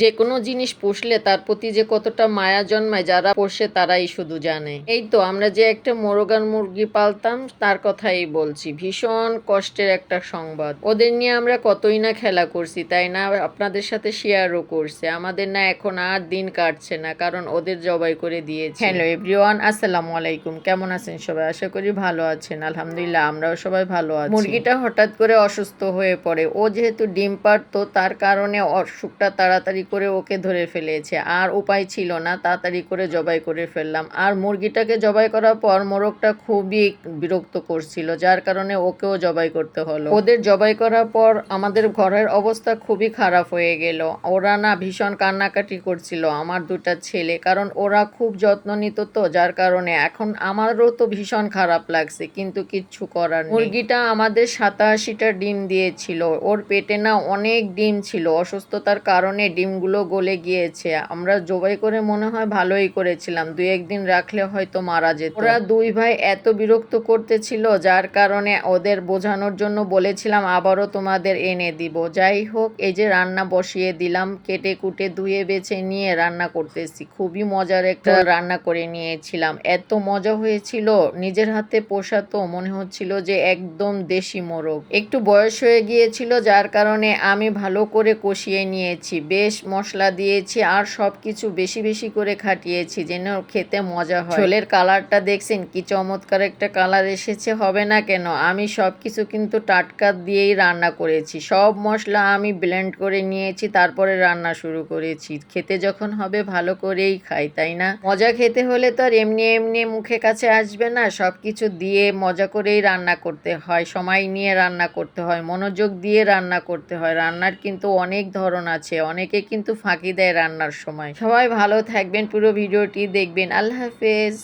যে কোনো জিনিস পুষলে তার প্রতি যে কতটা মায়া জন্মায় যারা পোষে তারাই শুধু জানে। এই তো আমরা যে একটা মোরগান মুরগি পালতাম তার কথাই বলছি। ভীষণ কষ্টের একটা সংবাদ। ওদের নিয়ে আমরা কতই না খেলা করছি তাই না? আপনাদের সাথে শেয়ারও করছে। আমাদের না এখন আর দিন কাটছে না কারণ ওদের জবাই করে দিয়েছে। হ্যালো এভরিওয়ান আসসালামু আলাইকুম। কেমন আছেন সবাই? আশা করি ভালো আছেন। আলহামদুলিল্লাহ আমরাও সবাই ভালো আছি। মুরগিটা হঠাৎ করে অসুস্থ হয়ে পড়ে। ও যেহেতু ডিম পারতো তার কারণে অসুখটা তাড়াতাড়ি করে ওকে ধরে ফেলেছে। আর উপায় ছিল না, তাড়াতাড়ি করে জবাই করে ফেললাম। আর মুরগিটাকে জবাই করার পর মোরগটা খুবই বিরক্ত করছিল, যার কারণে ওকেও জবাই করতে হলো। ওদের জবাই করার পর আমাদের ঘরের অবস্থা খুবই খারাপ হয়ে গেল। ওরা না ভীষণ কান্নাকাটি করছিল, আমার দুটা ছেলে, কারণ ওরা খুব যত্ন নিত তো, যার কারণে। এখন আমারও তো ভীষণ খারাপ লাগছে, কিন্তু কিচ্ছু করার মুরগিটা আমাদের সাতাশিটা ডিম দিয়েছিল, ওর পেটে না অনেক ডিম ছিল, অসুস্থতার কারণে ডিমগুলো গলে গিয়েছে। আমরা জবাই করে মনে হয় ভালোই করেছিলাম। দুই একদিন রাখলে হয়তো মারা যেত। ওরা দুই ভাই এত বিরক্ত করতেছিল, যার কারণে ওদের বোঝানোর জন্য বলেছিলাম, আবারও তোমাদের এনে দিব। যাই হোক, এই যে রান্না বসিয়ে দিলাম কেটে কুটে ধুয়ে বেছে নিয়ে রান্না করতেছি। খুবই মজার একটা রান্না করে নিয়েছিলাম। এত মজা হয়েছিল, নিজের হাতে পোষা তো মনে হচ্ছিল যে একদম দেশি মোরগ। একটু বয়স হয়ে গিয়েছিল, যার কারণে আমি ভালো করে কষিয়ে নিয়েছি। বেশ মশলা দিয়েছি আর সব কিছু বেশি বেশি করে খাটিয়েছি, যেন খেতে মজা হয়। ঝোলের কালারটা দেখছেন? কি চমৎকার একটা কালার এসেছে, হবে না কেন? আমি সব কিছু কিন্তু টাটকা দিয়েই রান্না করেছি। সব মশলা আমি ব্লেন্ড করে নিয়েছি, তারপরে রান্না শুরু করেছি। খেতে যখন হবে ভালো করেই খাই, তাই না? মজা খেতে হলে তো আর এমনি এমনি মুখে কাছে আসবে না। সব কিছু দিয়ে মজা করেই রান্না করতে হয়। সময় নিয়ে রান্না করতে হয়, মনোযোগ দিয়ে রান্না করতে হয়। রান্নার কিন্তু অনেক ধরন আছে। অনেকে কিন্তু ফাঁকি দেয় রান্নার সময়। সবাই ভালো থাকবেন পুরো ভিডিওটি দেখবেন। আল্লাহ হাফেজ।